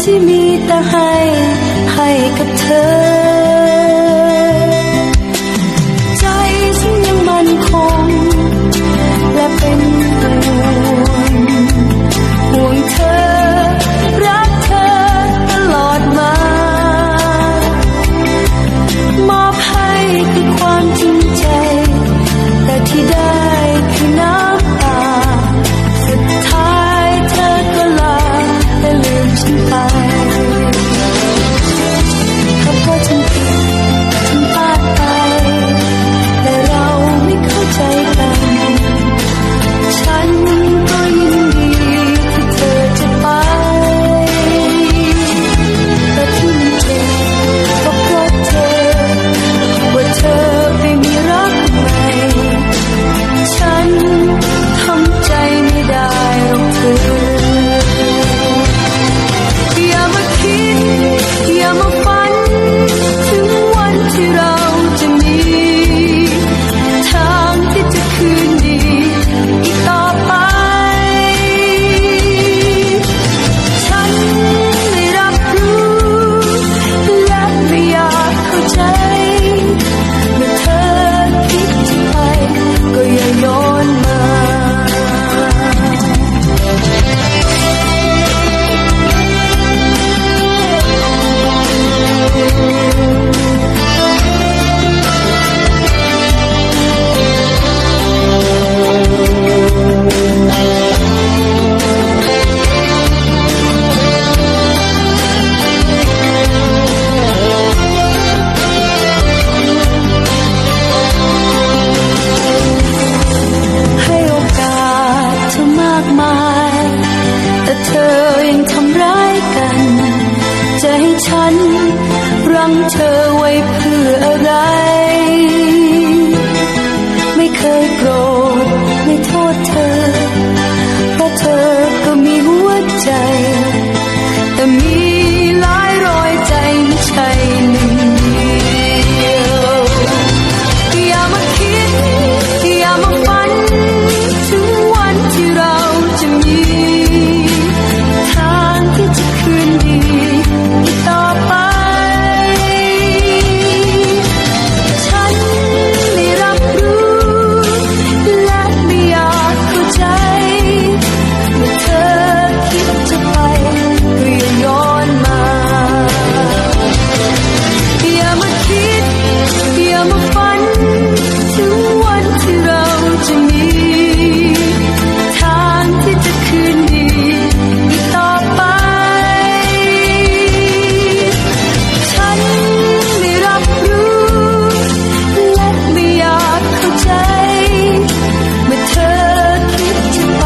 亲密大海 เธอไว้เพื่ออะไร ไม่เคยโกรธไม่โทษเธอ เพราะเธอก็มีหัวใจ แต่มีหลายรอยใจไม่ใช่หนึ่งเดียวอย่ามาคิดอย่ามาฝัน ถึงวันที่เราจะมี วันถึงวันที่เราจะมีทางที่จะคืนดีอีกต่อไป ฉันไม่รับรู้และไม่อยากเข้าใจ เมื่อเธอคิดจะไป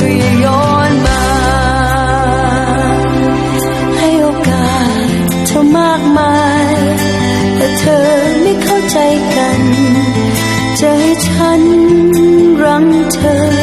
ก็ย้อนมา ให้โอกาสเธอมากมาย ฉันรังเธอ